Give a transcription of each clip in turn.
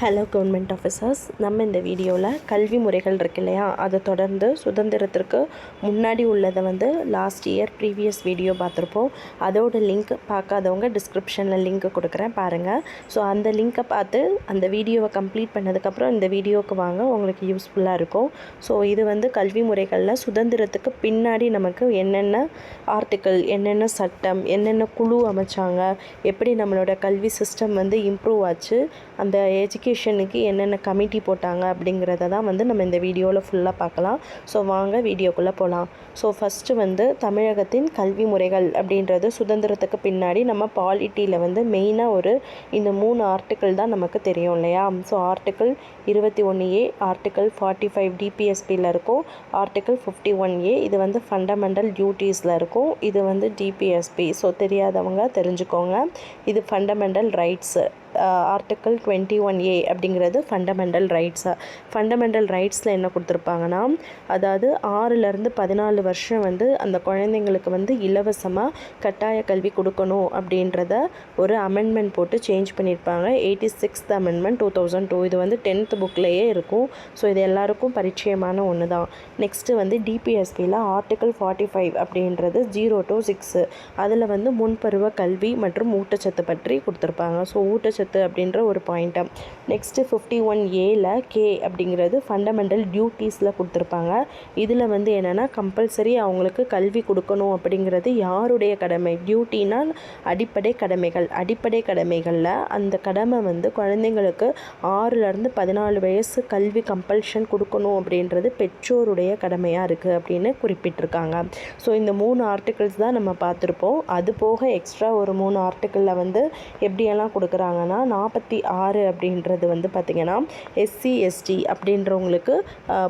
Hello government officers நம்ம இந்த வீடியோவில் கல்வி முறைகள் இருக்கு இல்லையா? அதை தொடர்ந்து சுதந்திரத்திற்கு முன்னாடி உள்ளதை வந்து லாஸ்ட் இயர் ப்ரீவியஸ் வீடியோ பார்த்துருப்போம். அதோட லிங்க் பார்க்காதவங்க டிஸ்கிரிப்ஷனில் லிங்க் கொடுக்குறேன் பாருங்கள் ஸோ அந்த லிங்க்கை பார்த்து அந்த வீடியோவை கம்ப்ளீட் பண்ணதுக்கப்புறம் இந்த வீடியோவுக்கு வாங்க உங்களுக்கு யூஸ்ஃபுல்லாக இருக்கும். ஸோ இது வந்து கல்வி முறைகளில் சுதந்திரத்துக்கு பின்னாடி நமக்கு என்னென்ன ஆர்டிக்கல் என்னென்ன சட்டம் என்னென்ன குழு அமைச்சாங்க எப்படி நம்மளோட கல்வி சிஸ்டம் வந்து இம்ப்ரூவ் ஆச்சு அந்த எஜுகேஷனுக்கு என்னென்ன கமிட்டி போட்டாங்க அப்படிங்கிறத தான் வந்து நம்ம இந்த வீடியோவில் ஃபுல்லாக பார்க்கலாம். ஸோ வாங்க வீடியோக்குள்ளே போகலாம் ஸோ ஃபஸ்ட்டு வந்து தமிழகத்தின் கல்வி முறைகள் அப்படின்றது சுதந்திரத்துக்கு பின்னாடி நம்ம பாலிட்டியில் வந்து மெயினாக ஒரு இந்த மூணு ஆர்டிக்கல் தான் நமக்கு தெரியும் இல்லையா? ஸோ ஆர்டிக்கல் இருபத்தி ஒன்று ஏ ஆர்டிக்கல் ஃபார்ட்டி ஃபைவ் டிபிஎஸ்பியில் இருக்கும். ஆர்டிக்கல் ஃபிஃப்டி ஒன் ஏ இது வந்து ஃபண்டமெண்டல் டியூட்டீஸில் இருக்கும். இது வந்து டிபிஎஸ்பி ஸோ தெரியாதவங்க தெரிஞ்சுக்கோங்க. இது fundamental rights article twenty one A அப்படிங்கிறது ஃபண்டமெண்டல் ரைட்ஸாக ஃபண்டமெண்டல் ரைட்ஸில் என்ன கொடுத்துருப்பாங்கன்னா அதாவது ஆறுலேருந்து பதினாலு வருஷம் வந்து அந்த குழந்தைங்களுக்கு வந்து இலவசமாக கட்டாய கல்வி கொடுக்கணும் அப்படின்றத ஒரு அமெண்ட்மெண்ட் போட்டு சேஞ்ச் பண்ணியிருப்பாங்க. Eighty sixth amendment two thousand two இது வந்து டென்த் புக்லேயே இருக்கும். ஸோ இது எல்லாருக்கும் பரிச்சயமான ஒன்று தான் நெக்ஸ்ட்டு வந்து டிபிஎஸ்பியில் ஆர்டிக்கல் ஃபார்ட்டி ஃபைவ் அப்படின்றது ஜீரோ டு சிக்ஸு அதில் வந்து முன்பருவ கல்வி மற்றும் ஊட்டச்சத்து பற்றி கொடுத்துருப்பாங்க. ஸோ ஊட்டச்சத்து அப்படின்ற ஒரு பாயிண்ட்டை நெக்ஸ்ட்டு ஃபிஃப்டி ஒன் ஏல கே அப்படிங்கிறது ஃபண்டமெண்டல் டியூட்டீஸில் கொடுத்துருப்பாங்க. இதில் வந்து என்னென்னா கம்பல்சரி அவங்களுக்கு கல்வி கொடுக்கணும் அப்படிங்கிறது யாருடைய கடமை? டியூட்டினா அடிப்படை கடமைகள். அடிப்படை கடமைகளில் அந்த கடமை வந்து குழந்தைங்களுக்கு ஆறுலேருந்து பதினாலு வயசு கல்வி கம்பல்ஷன் கொடுக்கணும் அப்படின்றது பெற்றோருடைய கடமையாக இருக்குது அப்படின்னு குறிப்பிட்டிருக்காங்க. ஸோ இந்த மூணு ஆர்டிகிள்ஸ் தான் நம்ம பார்த்துருப்போம். அது போக எக்ஸ்ட்ரா ஒரு மூணு ஆர்டிக்கிளில் வந்து எப்படியெல்லாம் கொடுக்குறாங்கன்னா நாற்பத்தி ஆறு அப்படின்றது வந்து பார்த்திங்கன்னா எஸ்சி எஸ்டி அப்படின்றவங்களுக்கு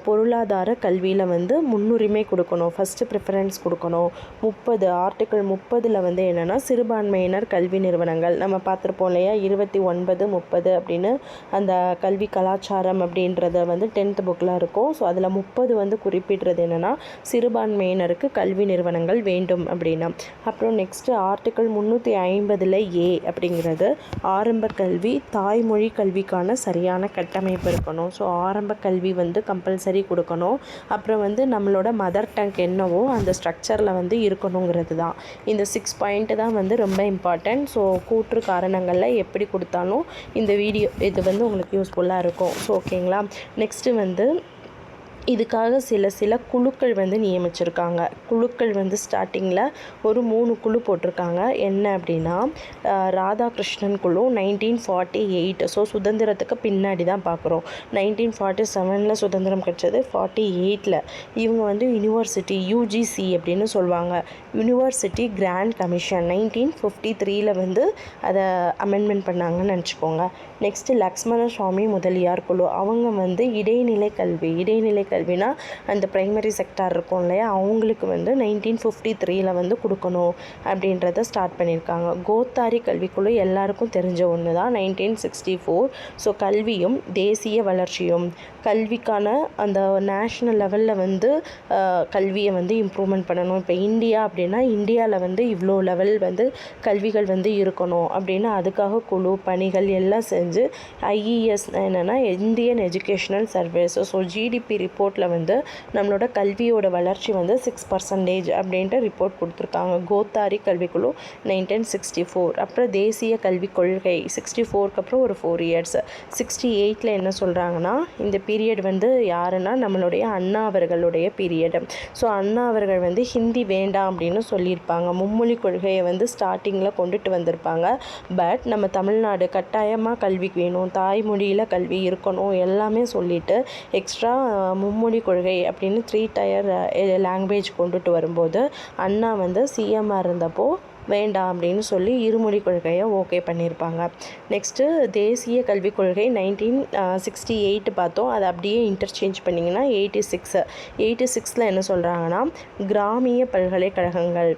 பொருளாதார கல்வியில் வந்து முன்னுரிமை கொடுக்கணும். ஃபஸ்ட்டு ப்ரிஃபரன்ஸ் கொடுக்கணும். முப்பது ஆர்டிக்கல் முப்பதில் வந்து என்னென்னா சிறுபான்மையினர் கல்வி நிறுவனங்கள். நம்ம பார்த்துருப்போம் இல்லையா? இருபத்தி ஒன்பது முப்பது அப்படின்னு அந்த கல்வி கலாச்சாரம் அப்படின்றத வந்து டென்த் புக்கில் இருக்கும். ஸோ அதில் முப்பது வந்து குறிப்பிடுறது என்னென்னா சிறுபான்மையினருக்கு கல்வி நிறுவனங்கள் வேண்டும் அப்படின்னா. அப்புறம் நெக்ஸ்ட்டு ஆர்டிக்கல் முந்நூற்றி ஐம்பதில் ஏ அப்படிங்கிறது ஆரம்ப கல்வி தாய்மொழி கல்விக்கான சரியான கட்டமைப்பு இருக்கணும். ஸோ ஆரம்ப கல்வி வந்து கம்பல்சரி கொடுக்கணும். அப்புறம் வந்து நம்மளோட மதர் டங் என்னவோ அந்த ஸ்ட்ரக்சரில் வந்து இருக்கணுங்கிறது தான். இந்த சிக்ஸ் பாயிண்ட்டு தான் வந்து ரொம்ப இம்பார்ட்டன்ட் ஸோ கூற்று காரணங்களில் எப்படி கொடுத்தாலும் இந்த வீடியோ இது வந்து உங்களுக்கு யூஸ்ஃபுல்லாக இருக்கும். ஸோ ஓகேங்களா நெக்ஸ்ட்டு வந்து இதுக்காக சில சில குழுக்கள் வந்து நியமிச்சிருக்காங்க. குழுக்கள் வந்து ஸ்டார்டிங்கில் ஒரு மூணு குழு போட்டிருக்காங்க. என்ன அப்படின்னா ராதாகிருஷ்ணன் குழு நைன்டீன் ஃபார்ட்டி எயிட் ஸோ சுதந்திரத்துக்கு பின்னாடி தான் பார்க்குறோம். நைன்டீன் ஃபார்ட்டி செவனில் சுதந்திரம் கிடைச்சது ஃபார்ட்டி எயிட்டில் இவங்க வந்து யூனிவர்சிட்டி யூஜிசி அப்படின்னு சொல்லுவாங்க. University grant commission nineteen fifty த்ரீயில் வந்து அதை அமெண்ட்மெண்ட் பண்ணாங்கன்னு நினச்சிக்கோங்க. நெக்ஸ்ட்டு லக்ஷ்மண சுவாமி முதலியார் குழு. அவங்க வந்து இடைநிலை கல்வி இடைநிலை கல்வினா அந்த ப்ரைமரி செக்டார் இருக்கும் இல்லையா? அவங்களுக்கு வந்து நைன்டீன் ஃபிஃப்டி த்ரீயில் வந்து கொடுக்கணும் அப்படின்றத ஸ்டார்ட் பண்ணியிருக்காங்க. கோத்தாரி கல்விக்குழு எல்லாருக்கும் தெரிஞ்ச ஒன்று தான் நைன்டீன் சிக்ஸ்டி ஃபோர் ஸோ கல்வியும் தேசிய வளர்ச்சியும் கல்விக்கான அந்த நேஷ்னல் லெவலில் வந்து கல்வியை வந்து இம்ப்ரூவ்மெண்ட் பண்ணணும். இப்போ இந்தியா அப்படின்னா இந்தியாவில் வந்து இவ்வளோ லெவல் வந்து கல்விகள் வந்து இருக்கணும் அப்படின்னு அதுக்காக குழு பணிகள் எல்லாம் செஞ்சு ஐஇஎஸ் என்னென்னா Indian educational service so GDP report ரிப்போர்ட்டில் வந்து நம்மளோட கல்வியோட வளர்ச்சி வந்து சிக்ஸ் பர்சன்டேஜ் அப்படின்ட்டு ரிப்போர்ட் கொடுத்துருக்காங்க. கோத்தாரி கல்விக்குழு நைன்டீன் சிக்ஸ்டி ஃபோர் அப்புறம் தேசிய கல்விக் கொள்கை சிக்ஸ்டி ஃபோருக்கு அப்புறம் ஒரு ஃபோர் இயர்ஸ் சிக்ஸ்டி எயிட்டில் என்ன சொல்கிறாங்கன்னா இந்த பீரியட் வந்து யாருன்னா நம்மளுடைய அண்ணா அவர்களுடைய பீரியடு ஸோ அண்ணா அவர்கள் வந்து ஹிந்தி வேண்டாம் அப்படின்னு சொல்லியிருப்பாங்க. மும்மொழி கொள்கையை வந்து ஸ்டார்டிங்கில் கொண்டுட்டு வந்திருப்பாங்க. பட் நம்ம தமிழ்நாடு கட்டாயமாக கல்விக்கு வேணும். தாய்மொழியில் கல்வி இருக்கணும். எல்லாமே சொல்லிட்டு எக்ஸ்ட்ரா மும்மொழி கொள்கை அப்படின்னு த்ரீ டயர் லாங்குவேஜ் கொண்டுட்டு வரும்போது அண்ணா வந்து சிஎம்மாக இருந்தப்போ வேண்டாம் அப்படின்னு சொல்லி இருமொழி கொள்கையை ஓகே பண்ணியிருப்பாங்க நெக்ஸ்ட்டு தேசிய கல்விக் கொள்கை நைன்டீன் சிக்ஸ்டி எயிட் பார்த்தோம். அதை அப்படியே இன்டர்சேஞ்ச் பண்ணிங்கன்னா எயிட்டி சிக்ஸு எயிட்டி சிக்ஸில் என்ன சொல்கிறாங்கன்னா கிராமிய பல்கலைக்கழகங்கள்.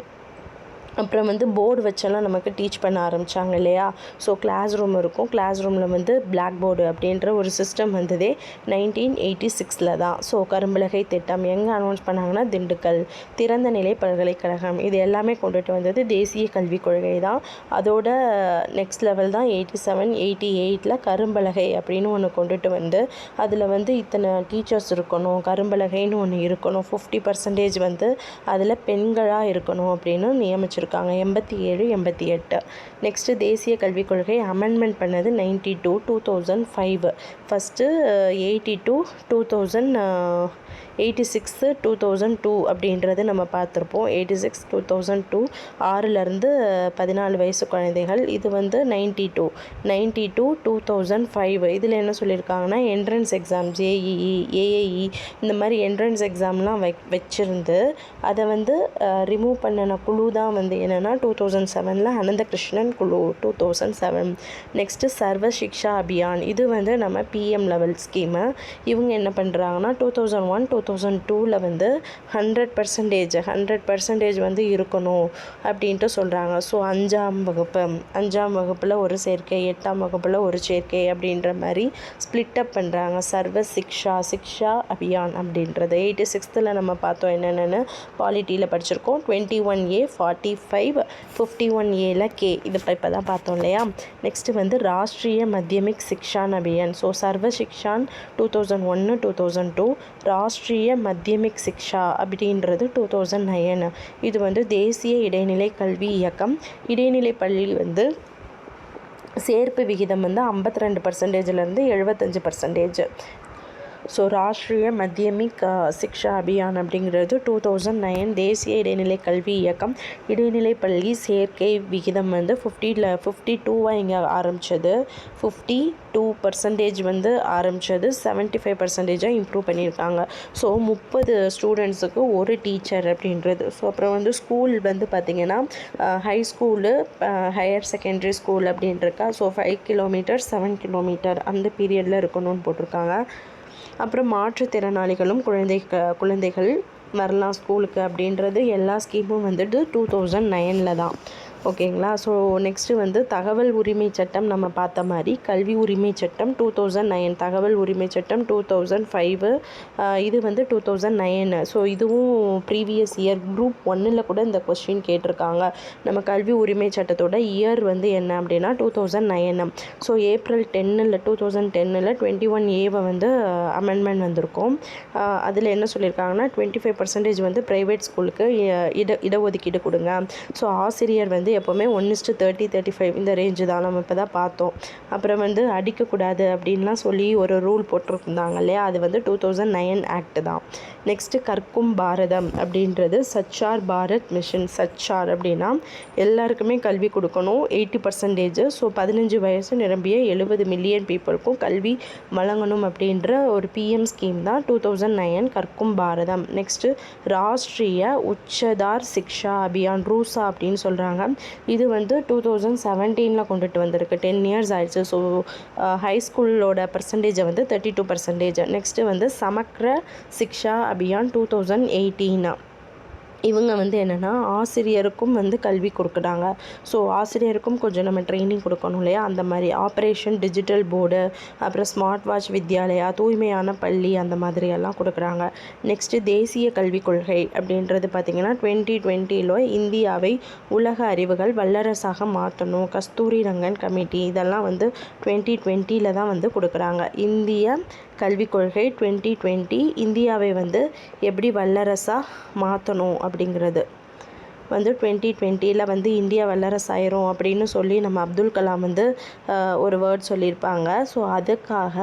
அப்புறம் வந்து போர்டு வச்செல்லாம் நமக்கு டீச் பண்ண ஆரம்பித்தாங்க இல்லையா? ஸோ கிளாஸ் ரூம் இருக்கும். கிளாஸ் ரூமில் வந்து பிளாக் போர்டு அப்படின்ற ஒரு சிஸ்டம் வந்ததே நைன்டீன் எயிட்டி சிக்ஸில் தான். ஸோ கரும்பலகை திட்டம் எங்கே அனௌன்ஸ் பண்ணாங்கன்னா திண்டுக்கல் திறந்த நிலை பல்கலைக்கழகம். இது எல்லாமே கொண்டுட்டு வந்தது தேசிய கல்விக் கொள்கை தான். அதோட நெக்ஸ்ட் லெவல் தான் எயிட்டி செவன் எயிட்டி எயிட்டில் கரும்பலகை அப்படின்னு ஒன்று கொண்டுட்டு வந்து அதில் வந்து இத்தனை டீச்சர்ஸ் இருக்கணும் கரும்பலகைன்னு ஒன்று இருக்கணும். ஃபிஃப்டி பர்சன்டேஜ் வந்து அதில் பெண்களாக இருக்கணும் அப்படின்னு நியமிச்சிருக்கோம் நியமிச்சிருக்காங்க எண்பத்தி ஏழு எண்பத்தி எட்டு. நெக்ஸ்ட்டு தேசிய கல்விக் கொள்கை அமெண்ட்மெண்ட் பண்ணது ninety two two thousand five first eighty two two thousand eighty six two thousand two அப்படின்றது நம்ம பார்த்துருப்போம். Eighty six two thousand two ஆறுலேருந்து பதினாலு வயசு குழந்தைகள். இது வந்து ninety two ninety two two thousand five இதில் என்ன சொல்லியிருக்காங்கன்னா என்ட்ரன்ஸ் எக்ஸாம் ஜேஇஇ ஏஏஇ இந்த மாதிரி என்ட்ரன்ஸ் எக்ஸாம்லாம் வை வச்சுருந்து அதை வந்து ரிமூவ் பண்ணின குழு தான் வந்து என்னென்னா டூ தௌசண்ட் செவனில் அனந்தகிருஷ்ணன் குழு டூ தௌசண்ட் செவன் நெக்ஸ்ட்டு சர்வ சிக்ஷா அபியான். இது வந்து நம்ம பிஎம் லெவல் ஸ்கீமு இவங்க என்ன பண்ணுறாங்கன்னா two thousand one two thousand டூவில் வந்து ஹண்ட்ரட் பர்சன்டேஜ் ஹண்ட்ரட் பர்சன்டேஜ் வந்து இருக்கணும் அப்படின்ட்டு சொல்கிறாங்க ஸோ அஞ்சாம் வகுப்பு அஞ்சாம் வகுப்பில் ஒரு சேர்க்கை எட்டாம் வகுப்பில் ஒரு சேர்க்கை அப்படின்ற மாதிரி ஸ்ப்ளிட் அப் பண்ணுறாங்க சர்வ சிக்ஷா சிக்ஷா அபியான் அப்படின்றது. எயிட்டி சிக்ஸ்த்தில் நம்ம பார்த்தோம் என்னென்னு பாலிட்டியில் படிச்சிருக்கோம். Twenty one A forty five fifty one ஏல கே இது இப்போ தான் பார்த்தோம் இல்லையா? நெக்ஸ்ட்டு வந்து Rashtriya Madhyamik Shiksha Abhiyan. So Sarva Shiksha two thousand ஒன்று two thousand two Rashtriya Madhyamik Shiksha அப்படின்றது டூ தௌசண்ட் நைன் இது வந்து தேசிய இடைநிலை கல்வி இயக்கம். இடைநிலை பள்ளி வந்து சேர்ப்பு விகிதம் வந்து ஐம்பத்தி ரெண்டு பர்சன்டேஜ்லேருந்து எழுபத்தஞ்சு பர்சன்டேஜ் ஸோ ராஷ்ட்ரிய மத்தியமிக் சிக்ஷா அபியான் அப்படிங்கிறது டூ தௌசண்ட் நைன் தேசிய இடைநிலை கல்வி இயக்கம் இடைநிலை பள்ளி சேர்க்கை விகிதம் வந்து ஃபிஃப்டியில் ஃபிஃப்டி டூவாக இங்கே ஆரம்பித்தது ஃபிஃப்டி டூ பர்சன்டேஜ் வந்து ஆரம்பித்தது செவன்ட்டி ஃபைவ் பர்சன்டேஜாக இம்ப்ரூவ் பண்ணியிருக்காங்க. ஸோ முப்பது ஸ்டூடெண்ட்ஸுக்கு ஒரு டீச்சர் அப்படின்றது. ஸோ அப்புறம் வந்து ஸ்கூல் வந்து பார்த்திங்கன்னா high school higher secondary school அப்படின்ட்டுருக்கா so five kilometre seven kilometre அந்த பீரியடில் இருக்கணும்னு போட்டிருக்காங்க. அப்புறம் மாற்றுத்திறனாளிகளும் குழந்தை குழந்தைகள் வரலாம் ஸ்கூலுக்கு அப்படின்றது எல்லா ஸ்கீமும் வந்துட்டு டூ தௌசண்ட் நைனில் தான். ஓகேங்களா? ஸோ நெக்ஸ்ட்டு வந்து தகவல் உரிமை சட்டம் நம்ம பார்த்த மாதிரி கல்வி உரிமை சட்டம் டூ தௌசண்ட் நைன் தகவல் உரிமை சட்டம் டூ தௌசண்ட் ஃபைவு இது வந்து டூ தௌசண்ட் நைன் ஸோ இதுவும் ப்ரீவியஸ் இயர் குரூப் ஒன்னில் கூட இந்த கொஸ்டின் கேட்டிருக்காங்க. நம்ம கல்வி உரிமை சட்டத்தோட இயர் வந்து என்ன அப்படின்னா two thousand nine so April டென்னில் டூ தௌசண்ட் டென்னில் டுவெண்ட்டி ஒன் ஏவை வந்து அமெண்ட்மெண்ட் வந்திருக்கும். அதில் என்ன சொல்லியிருக்காங்கன்னா டுவெண்ட்டி ஃபைவ் பர்சன்டேஜ் வந்து ப்ரைவேட் ஸ்கூலுக்கு இட இடஒதுக்கீடு கொடுங்க. ஸோ ஆசிரியர் வந்து எப்போவுமே one is to thirty thirty five இந்த ரேஞ்சு தான் நம்ம இப்போ தான் பார்த்தோம். அப்புறம் வந்து அடிக்கக்கூடாது அப்படின்லாம் சொல்லி ஒரு ரூல் போட்டிருந்தாங்க இல்லையா? அது வந்து டூ தௌசண்ட் நைன் ஆக்ட் தான். நெக்ஸ்ட்டு கற்கும் பாரதம் அப்படின்றது சச்சார் பாரத் மிஷன் சச்சார் அப்படின்னா எல்லாருக்குமே கல்வி கொடுக்கணும் எயிட்டி பர்சன்டேஜ் ஸோ பதினஞ்சு வயசு நிரம்பிய எழுபது மில்லியன் பீப்புளுக்கும் கல்வி வழங்கணும் அப்படின்ற ஒரு பிஎம் ஸ்கீம் தான் டூ தௌசண்ட் நைன் கற்கும் பாரதம். நெக்ஸ்ட்டு ராஷ்ட்ரிய உச்சதார் சிக்ஷா அபியான் ரூசா அப்படின்னு சொல்கிறாங்க இது வந்து டூ தௌசண்ட் செவன்டீனில் கொண்டுட்டு வந்திருக்கு. டென் இயர்ஸ் ஆயிடுச்சு. ஸோ ஹை ஸ்கூலோட பர்சன்டேஜை வந்து தேர்ட்டி டூ பர்சன்டேஜ் நெக்ஸ்ட்டு வந்து சமக்ர சிக்ஷா அபியான் டூ தௌசண்ட் எயிட்டீனா இவங்க வந்து என்னென்னா ஆசிரியருக்கும் வந்து கல்வி கொடுக்குறாங்க. ஸோ ஆசிரியருக்கும் கொஞ்சம் நம்ம ட்ரைனிங் கொடுக்கணும் இல்லையா? அந்த மாதிரி ஆப்ரேஷன் டிஜிட்டல் போர்டு அப்புறம் ஸ்மார்ட் வாட்ச் வித்யாலயா தூய்மையான பள்ளி அந்த மாதிரியெல்லாம் கொடுக்குறாங்க. நெக்ஸ்ட்டு தேசிய கல்விக் கொள்கை அப்படின்றது பார்த்திங்கன்னா டுவெண்ட்டி டுவெண்ட்டியில் இந்தியாவை உலக அறிவுகள் வல்லரசாக மாற்றணும் கஸ்தூரி ரங்கன் கமிட்டி இதெல்லாம் வந்து டுவெண்ட்டி டுவெண்ட்டியில் தான் வந்து கொடுக்குறாங்க. இந்திய கல்விக் கொள்கை டுவெண்ட்டி டுவெண்ட்டி இந்தியாவை வந்து எப்படி வல்லரசாக மாற்றணும் அப்படிங்கிறது. வந்து டுவெண்ட்டி டுவெண்ட்டியில் வந்து இந்தியா வல்லரசாயிரும் அப்படின்னு சொல்லி நம்ம அப்துல் கலாம் வந்து ஒரு வேர்ட் சொல்லியிருப்பாங்க. ஸோ அதுக்காக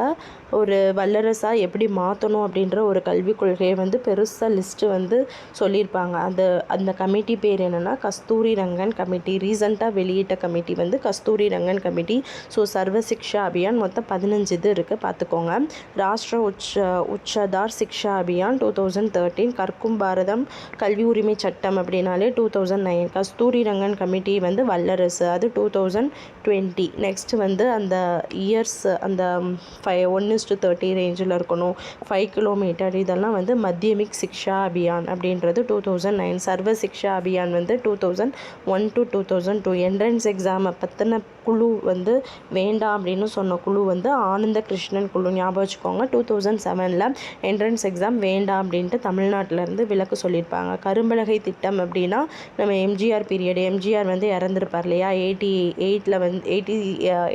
ஒரு வல்லரசாக எப்படி மாற்றணும் அப்படின்ற ஒரு கல்விக் கொள்கையை வந்து பெருசாக லிஸ்ட்டு வந்து சொல்லியிருப்பாங்க. அந்த அந்த கமிட்டி பேர் என்னென்னா கஸ்தூரி ரங்கன் கமிட்டி ரீசண்டாக வெளியிட்ட கமிட்டி வந்து கஸ்தூரி ரங்கன் கமிட்டி ஸோ சர்வ சிக்ஷா அபியான் மொத்தம் பதினஞ்சு இது இருக்குது பார்த்துக்கோங்க Rashtriya Uchcha Uchchatar Shiksha Abhiyan two thousand thirteen கற்கும் பாரதம் கல்வி உரிமை சட்டம் அப்படின்னாலே two thousand nine Kasturi Rangan committee வந்து வல்லரசு. அது டூ தௌசண்ட் டுவெண்ட்டி நெக்ஸ்ட் வந்து அந்த இயர்ஸ் அந்த ஃபைவ் ஒன் இஸ்டு தேர்ட்டி ரேஞ்சில் இருக்கணும். ஃபைவ் கிலோமீட்டர் இதெல்லாம் வந்து மத்தியமிக் சிக்ஷா அபியான் அப்படின்றது டூ தௌசண்ட் நைன் சர்வ சிக்ஷா அபியான் வந்து two thousand one to two thousand two entrance எக்ஸாமை பற்றின குழு வந்து வேண்டாம் அப்படின்னு சொன்ன குழு வந்து ஆனந்த கிருஷ்ணன் குழு. ஞாபகம் வச்சுக்கோங்க. டூ தௌசண்ட் செவனில் என்ட்ரன்ஸ் எக்ஸாம் வேண்டாம் அப்படின்ட்டு தமிழ்நாட்டிலேருந்து விலக்கு சொல்லியிருப்பாங்க. கரும்பலகை திட்டம் அப்படின்னா நம்ம எம்ஜிஆர் பீரியட் எம்ஜிஆர் வந்து இறந்துருப்பார் இல்லையா? எயிட்டி எயிட்டில் வந்து எயிட்டி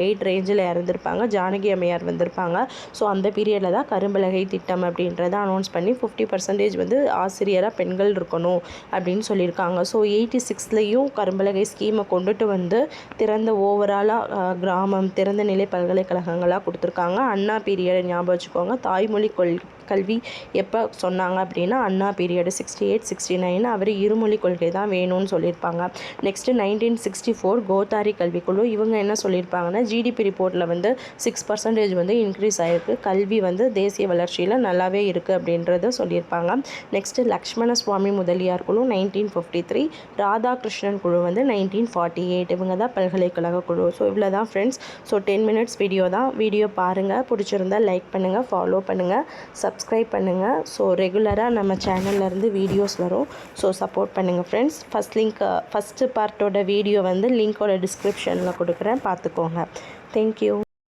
எயிட் ரேஞ்சில் இறந்துருப்பாங்க. ஜானகி அம்மையார் வந்திருப்பாங்க. ஸோ அந்த பீரியடில் தான் கரும்பலகை திட்டம் அப்படின்றத அனௌன்ஸ் பண்ணி ஃபிஃப்டி பர்சன்டேஜ் வந்து ஆசிரியராக பெண்கள் இருக்கணும் அப்படின்னு சொல்லியிருக்காங்க. ஸோ எயிட்டி சிக்ஸ்லேயும் கரும்பலகை ஸ்கீமை கொண்டுட்டு வந்து திறந்த ஓவராலாக uh, கிராமம் திறந்த நிலை பல்கலைக்கழகங்களாக கொடுத்துருக்காங்க. அண்ணா பீரியட் ஞாபகம் வச்சுக்கோங்க. தாய்மொழி கொள் கல்வி எப்போ சொன்னாங்க அப்படின்னா Anna period sixty eight sixty nine அவர் இருமொழி கொள்கை தான் வேணும்னு சொல்லியிருப்பாங்க. Next nineteen sixty four Kothari கல்விக்குழு இவங்க என்ன சொல்லியிருப்பாங்கன்னா ஜிடிபி ரிப்போர்ட்டில் வந்து சிக்ஸ் பர்சன்டேஜ் வந்து இன்க்ரீஸ் ஆகிருக்கு கல்வி வந்து தேசிய வளர்ச்சியில் நல்லாவே இருக்குது அப்படின்றத சொல்லியிருப்பாங்க. நெக்ஸ்ட்டு லக்ஷ்மண சுவாமி முதலியார் குழு நைன்டீன் ஃபிஃப்டி த்ரீ ராதாகிருஷ்ணன் குழு வந்து நைன்டீன் ஃபார்ட்டி எயிட் இவங்க தான் பல்கலைக்கழக குழு. ஸோ இவ்வளோ தான் friends so ten minutes video தான். வீடியோ பாருங்கள் பிடிச்சிருந்தா லைக் பண்ணுங்கள் ஃபாலோ பண்ணுங்கள் சப் சப்ஸ்கிரைப் பண்ணுங்கள் ஸோ ரெகுலராக நம்ம சேனல்லேருந்து வீடியோஸ் வரும். ஸோ சப்போர்ட் பண்ணுங்கள் ஃப்ரெண்ட்ஸ் ஃபஸ்ட் லிங்க் ஃபஸ்ட்டு பார்ட்டோட வீடியோ வந்து லிங்க்கோட டிஸ்கிரிப்ஷனில் கொடுக்குறேன். பார்த்துக்கோங்க. தேங்க்யூ